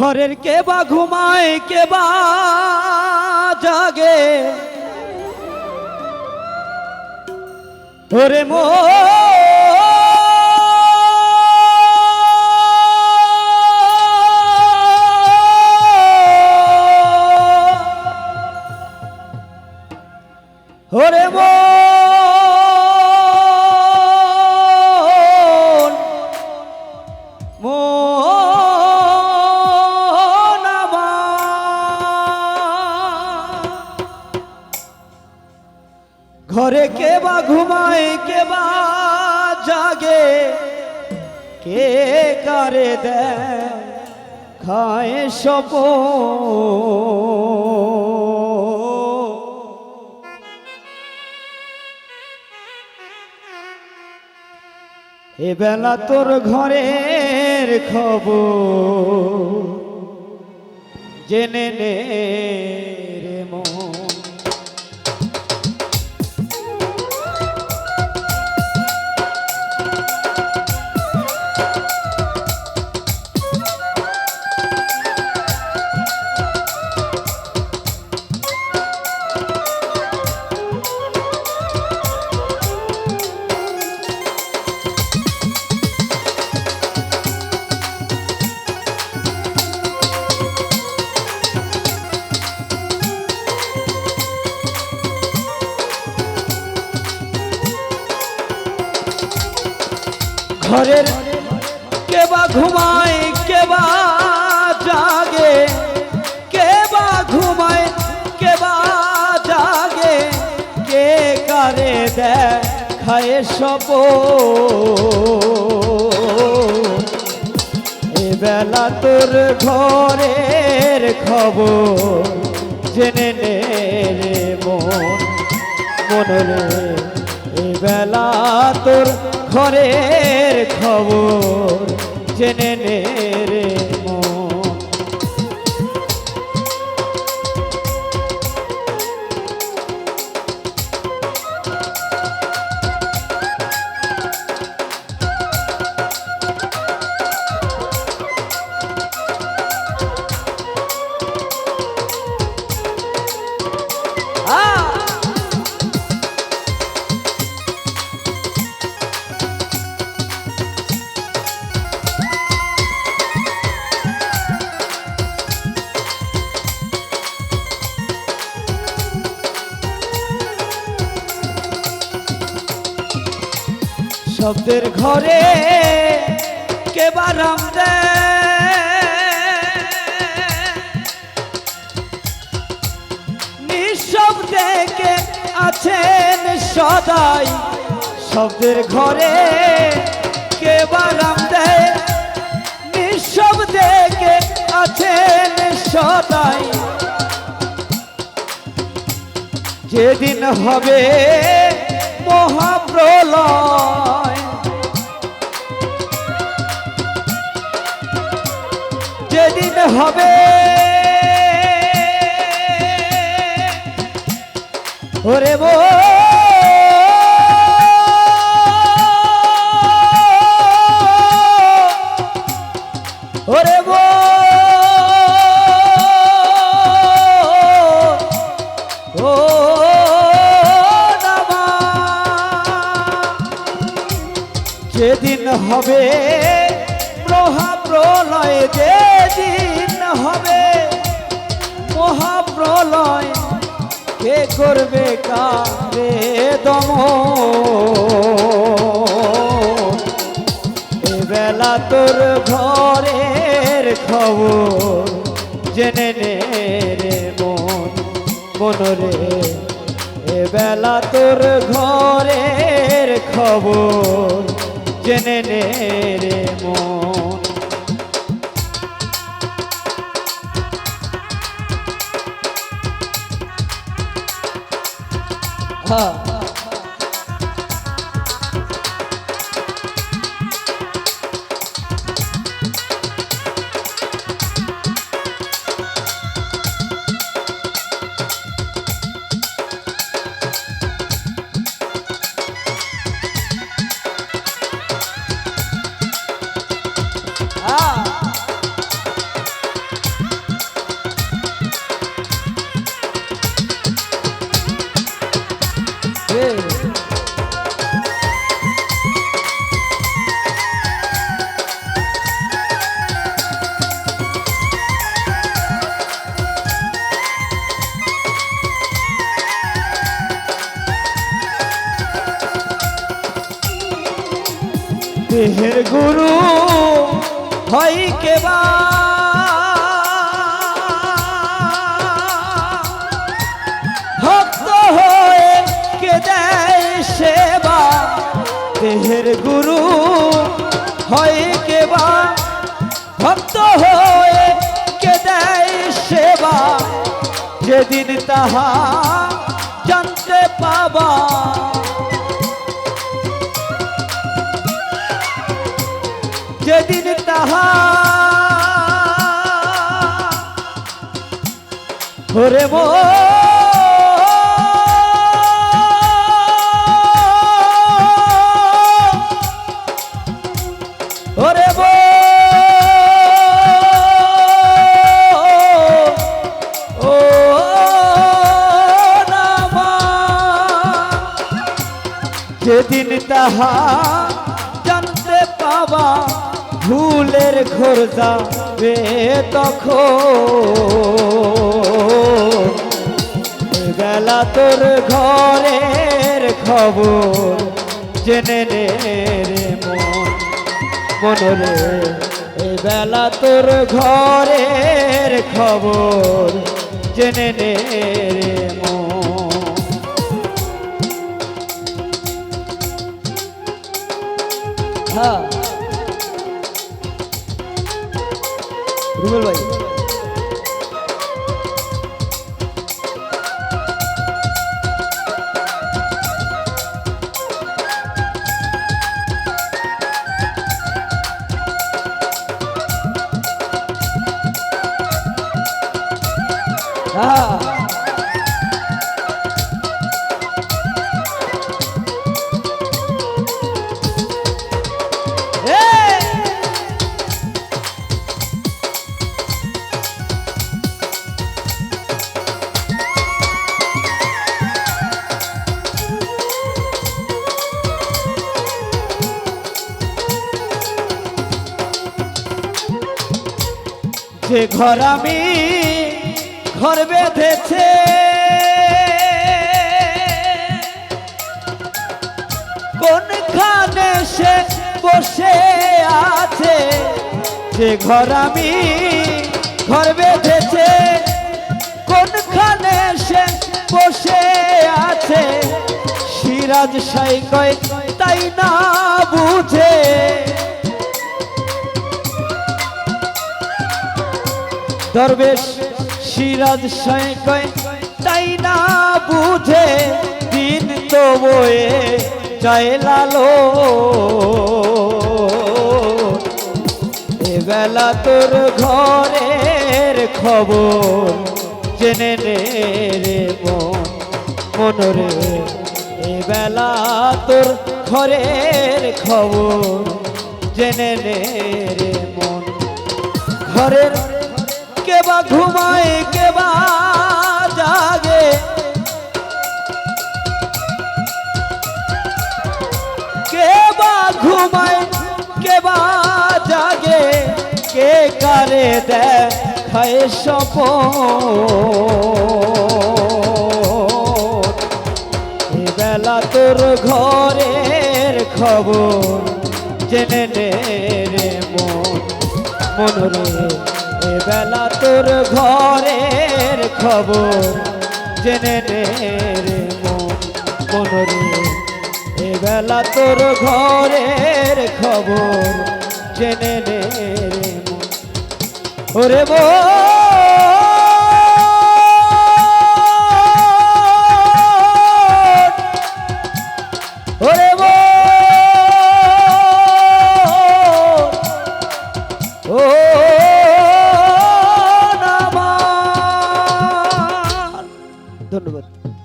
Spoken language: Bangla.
ঘরের কে বা ঘুমায় কে বা জাগে। ওরে মো ঘরে কে বা ঘুমায়, কে বা জাগে? কে কারে দেয়? খায় সপ বেলা তোর ঘরের খবর। জেনে নে। ঘরের কে বা ঘুমায় কে বা জাগে কে বা ঘুমায় কে বা জাগে। কে কারে দেয় খায় সব বেলা তোর ঘরের খবর জেনে নে রে মন। মনরে এ বেলা তোর ঘরের খবর জেনে নে শব্দের ঘরে কে বারাম নিঃশব্দে কে আছেন সদাই? শব্দের ঘরে কে বারাম দেয় নিঃশব্দে কে আছেন সদাই? যেদিন হবে হবে। ওরে বো হবে মহাপ্রলয়। কে করবে কারে দম এ বেলা তোর ঘরের খবর জেনে নে রে মন। মনরে এ বেলা তোর ঘরের খবর জেনে নে রে মন। হ্যাঁ দেহের গুরু, হয় কেবা ভক্ত হয়ে কে দেয় সেবা? দেহের গুরু, হয় কেবা ভক্ত হয়ে কে দেয় সেবা? যেদিন তাহা জানতে পাবা ওরে মো। যেদিন তাহা জানতে পাবা ভুলের ঘোর যাবে তখন। বেলা তোর ঘরের খবর জেনে রে রে মন। বেলা তোর ঘরের খবর জেনে রে Dímelo ahí. যে ঘর আমি, ঘর বেঁধেছে। কোনখানে সে বসে আছে? যে ঘর আমি, ঘর বেঁধেছে। কোনখানে সে বসে আছে? সিরাজ সাই কয়, তাই না বুঝে? দরবেশ সিরাজ কয়, তাই না বুঝে দিন তো বয়ে যায় লালো এবেলা তোর ঘরের খবর জেনে রে মন মনরে এবেলা তোর ঘরের খবর জেনে রে মন, ঘরের কেবা ঘুমায় কেবা জাগে? কেবা ঘুমায় কেবা জাগে? কে কারে দেখায় সপ বেলা তোর ঘরের খবর জেনে নে রে মন মনরে এ বেলা তোর ঘরের খবর জেনে নে রে মন মনরে এ বেলা তোর ঘরের খবর জেনে নে ওরে বল